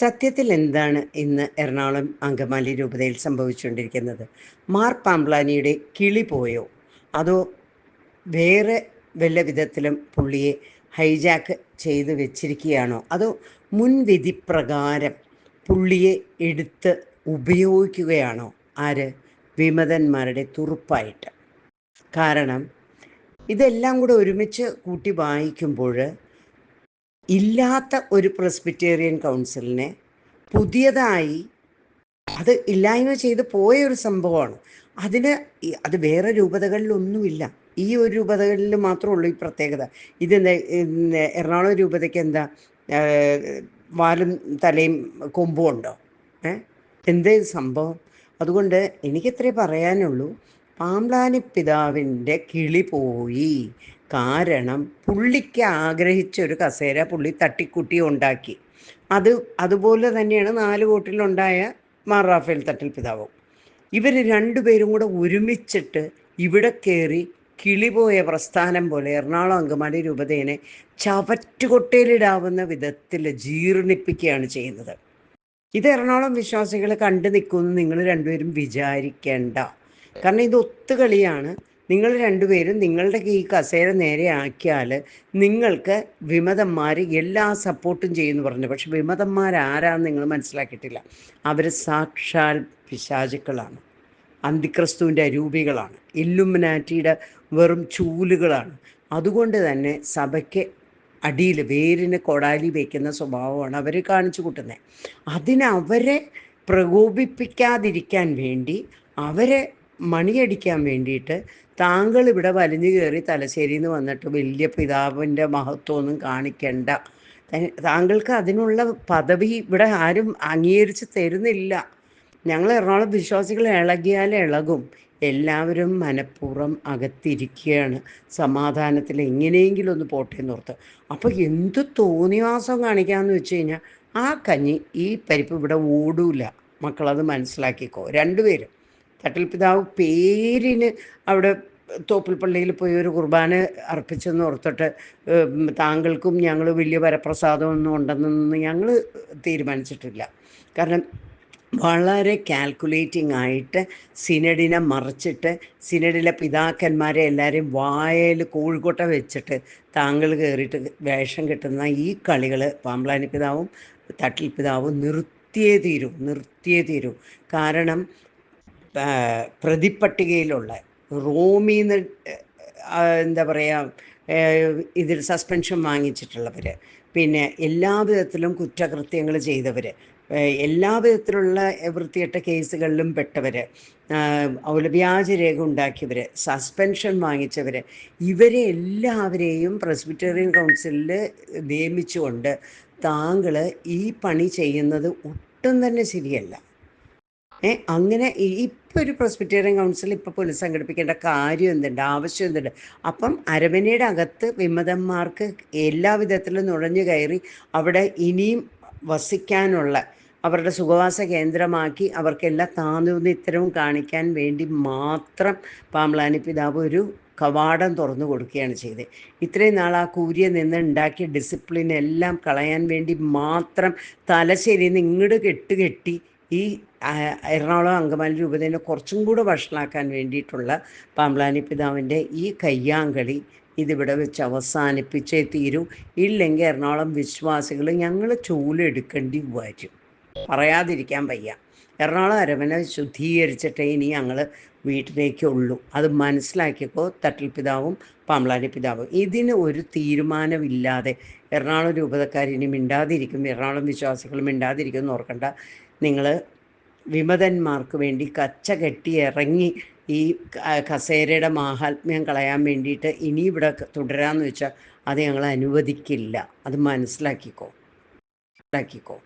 സത്യത്തിൽ എന്താണ് ഇന്ന് എറണാകുളം അങ്കമാലി രൂപതയിൽ സംഭവിച്ചുകൊണ്ടിരിക്കുന്നത്? മാർ പാംപ്ലാനിയുടെ കിളി പോയോ? അതോ വേറെ വല്ല വിധത്തിലും പുള്ളിയെ ഹൈജാക്ക് ചെയ്ത് വെച്ചിരിക്കുകയാണോ? അതോ മുൻവിധി പ്രകാരം പുള്ളിയെ എടുത്ത് ഉപയോഗിക്കുകയാണോ? ആര്? വിമതന്മാരുടെ തുറുപ്പായിട്ട്. കാരണം ഇതെല്ലാം കൂടെ ഒരുമിച്ച് കൂട്ടി വായിക്കുമ്പോൾ ഇല്ലാത്ത ഒരു പ്രസ്ബിറ്റേറിയൻ കൗൺസിലിനെ പുതിയതായി അത് ഇല്ലായ്മ ചെയ്ത് പോയ ഒരു സംഭവമാണ്. അതിന് അത് വേറെ രൂപതകളിലൊന്നുമില്ല. ഈ ഒരു രൂപതകളിൽ മാത്രമേ ഉള്ളൂ ഈ പ്രത്യേകത. ഇത് എറണാകുളം രൂപതയ്ക്ക് എന്താ വാലും തലയും കൊമ്പും ഉണ്ടോ? ഏ? എന്തേ സംഭവം? അതുകൊണ്ട് എനിക്കിത്രേ പറയാനുള്ളൂ. പാമ്പ്ലാനി പിതാവിന്റെ കിളി പോയി. കാരണം പുള്ളിക്ക് ആഗ്രഹിച്ച ഒരു കസേര പുള്ളി തട്ടിക്കുട്ടി ഉണ്ടാക്കി. അത് അതുപോലെ തന്നെയാണ് നാല് കോട്ടിലുണ്ടായ മാർ റാഫേൽ തട്ടിൽ പിതാവും. ഇവർ രണ്ടുപേരും കൂടെ ഒരുമിച്ചിട്ട് ഇവിടെ കയറി കിളിപോയ പ്രസ്ഥാനം പോലെ എറണാകുളം അങ്കമാലി രൂപതേനെ ചവറ്റുകൊട്ടയിലിടാവുന്ന വിധത്തിൽ ജീർണിപ്പിക്കുകയാണ് ചെയ്യുന്നത്. ഇത് എറണാകുളം വിശ്വാസികൾ കണ്ടു നിൽക്കുമെന്ന് നിങ്ങൾ രണ്ടുപേരും വിചാരിക്കേണ്ട. കാരണം ഇത് ഒത്തുകളിയാണ്. നിങ്ങൾ രണ്ടുപേരും നിങ്ങളുടെ ഈ കസേര നേരെ ആക്കിയാൽ നിങ്ങൾക്ക് വിമതന്മാർ എല്ലാ സപ്പോർട്ടും ചെയ്യുമെന്ന് പറഞ്ഞു. പക്ഷെ വിമതന്മാരാരാന്ന് നിങ്ങൾ മനസ്സിലാക്കിയിട്ടില്ല. അവർ സാക്ഷാൽ പിശാചുക്കളാണ്. അന്തിക്രിസ്തുവിന്റെ അരൂപികളാണ്. ഇല്ലുമിനാറ്റിയുടെ വെറും ചൂലുകളാണ്. അതുകൊണ്ട് തന്നെ സഭയ്ക്ക് അടിയിൽ വേരിന് കൊടാലി വയ്ക്കുന്ന സ്വഭാവമാണ് അവർ കാണിച്ചു കൂട്ടുന്നത്. അതിനവരെ പ്രകോപിപ്പിക്കാതിരിക്കാൻ വേണ്ടി അവരെ മണിയടിക്കാൻ വേണ്ടിയിട്ട് താങ്കൾ ഇവിടെ വലിഞ്ഞു കയറി തലശ്ശേരിയിൽ നിന്ന് വന്നിട്ട് വലിയ പിതാവിന്റെ മഹത്വമൊന്നും കാണിക്കണ്ട. താങ്കൾക്ക് അതിനുള്ള പദവി ഇവിടെ ആരും അംഗീകരിച്ച് തരുന്നില്ല. ഞങ്ങൾ എറണാകുളം വിശ്വാസികൾ ഇളകിയാൽ ഇളകും. എല്ലാവരും മനഃപൂർവം അകത്തിരിക്കുകയാണ്. സമാധാനത്തിൽ എങ്ങനെയെങ്കിലും ഒന്ന് പോട്ടെ എന്നോർത്ത് അപ്പോൾ എന്ത് തോന്നിവാസം കാണിക്കാമെന്ന് വെച്ച് കഴിഞ്ഞാൽ ആ കഞ്ഞി ഈ പരിപ്പ് ഇവിടെ ഓടൂല. മക്കളത് മനസ്സിലാക്കിക്കോ. രണ്ടുപേരും. പിതാവ് പേരിന് അവിടെ തോപ്പിൽ പള്ളിയിൽ പോയി ഒരു കുർബാന അർപ്പിച്ചെന്ന് ഓർത്തിട്ട് താങ്കൾക്കും ഞങ്ങൾ വലിയ വരപ്രസാദമൊന്നും ഉണ്ടെന്നൊന്നും ഞങ്ങൾ തീരുമാനിച്ചിട്ടില്ല. കാരണം വളരെ കാൽക്കുലേറ്റിംഗ് ആയിട്ട് സിനഡിനെ മറിച്ചിട്ട് സിനഡിലെ പിതാക്കന്മാരെ എല്ലാവരെയും വായയിൽ കോഴിക്കോട്ട വെച്ചിട്ട് താങ്കൾ കയറിയിട്ട് വേഷം കിട്ടുന്ന ഈ കളികൾ പാമ്പ്ലാനി പിതാവും തട്ടിൽ പിതാവും നിർത്തിയേ തീരൂ നിർത്തിയേ തീരൂ. കാരണം പ്രതിപട്ടികയിലുള്ള റോമിന്ന് എന്താ പറയുക ഇതിൽ സസ്പെൻഷൻ വാങ്ങിച്ചിട്ടുള്ളവർ പിന്നെ എല്ലാ വിധത്തിലും കുറ്റകൃത്യങ്ങൾ ചെയ്തവർ എല്ലാ വിധത്തിലുള്ള വൃത്തികെട്ട കേസുകളിലും പെട്ടവർ വ്യാജരേഖ ഉണ്ടാക്കിയവർ സസ്പെൻഷൻ വാങ്ങിച്ചവർ ഇവരെ എല്ലാവരെയും പ്രസ്ബിറ്റേറിയൻ കൗൺസിലിൽ നിയമിച്ചുകൊണ്ട് താങ്കൾ ഈ പണി ചെയ്യുന്നത് ഒട്ടും തന്നെ ശരിയല്ല. അങ്ങനെ ഇപ്പം ഒരു പ്രൊസ്പിറ്റേറിയൻ കൗൺസിൽ ഇപ്പോൾ പുനഃസംഘടിപ്പിക്കേണ്ട കാര്യം എന്തുണ്ട്? ആവശ്യം എന്തുണ്ട്? അപ്പം അരമനയുടെ അകത്ത് വിമതന്മാർക്ക് എല്ലാ വിധത്തിലും നുഴഞ്ഞു കയറി അവിടെ ഇനിയും വസിക്കാനുള്ള അവരുടെ സുഖവാസ കേന്ദ്രമാക്കി അവർക്കെല്ലാം താന്തൂന്നിത്തരവും കാണിക്കാൻ വേണ്ടി മാത്രം പാമ്പ്ലാനി പിതാവ് ഒരു കവാടം തുറന്നു കൊടുക്കുകയാണ് ചെയ്തത്. ഇത്രയും നാൾ ആ കൂരിയെ നിന്ന് ഉണ്ടാക്കിയ ഡിസിപ്ലിൻ എല്ലാം കളയാൻ വേണ്ടി മാത്രം തലശ്ശേരിയിൽ നിന്ന് ഇങ്ങോട്ട് കെട്ടുകെട്ടി ഈ എറണാകുളം അങ്കമാലി രൂപതേനെ കുറച്ചും കൂടെ വഷളാക്കാൻ വേണ്ടിയിട്ടുള്ള പാമ്പ്ലാനി പിതാവിന്റെ ഈ കയ്യാങ്കളി ഇതിവിടെ വെച്ച് അവസാനിപ്പിച്ചേ തീരൂ. ഇല്ലെങ്കിൽ എറണാകുളം വിശ്വാസികൾ ഞങ്ങൾ ചൂലെടുക്കേണ്ടി വരും. പറയാതിരിക്കാൻ വയ്യ. എറണാകുളം അരവനെ ശുദ്ധീകരിച്ചിട്ടേ ഇനി ഞങ്ങൾ വീട്ടിലേക്കുള്ളൂ അത് മനസ്സിലാക്കിയപ്പോൾ തട്ടിൽ പിതാവും പാമ്പ്ലാനി പിതാവും. ഇതിന് ഒരു തീരുമാനമില്ലാതെ എറണാകുളം രൂപതക്കാരിനി മിണ്ടാതിരിക്കും എറണാകുളം വിശ്വാസികൾ മിണ്ടാതിരിക്കും എന്ന് ഓർക്കണ്ട. നിങ്ങൾ വിമതന്മാർക്ക് വേണ്ടി കച്ച കെട്ടി ഇറങ്ങി ഈ കസേരയുടെ മാഹാത്മ്യം കളയാൻ വേണ്ടിയിട്ട് ഇനി ഇവിടെ തുടരാമെന്ന് വെച്ചാൽ അത് ഞങ്ങൾ അനുവദിക്കില്ല. അത് മനസ്സിലാക്കിക്കോ. മനസ്സിലാക്കിക്കോ.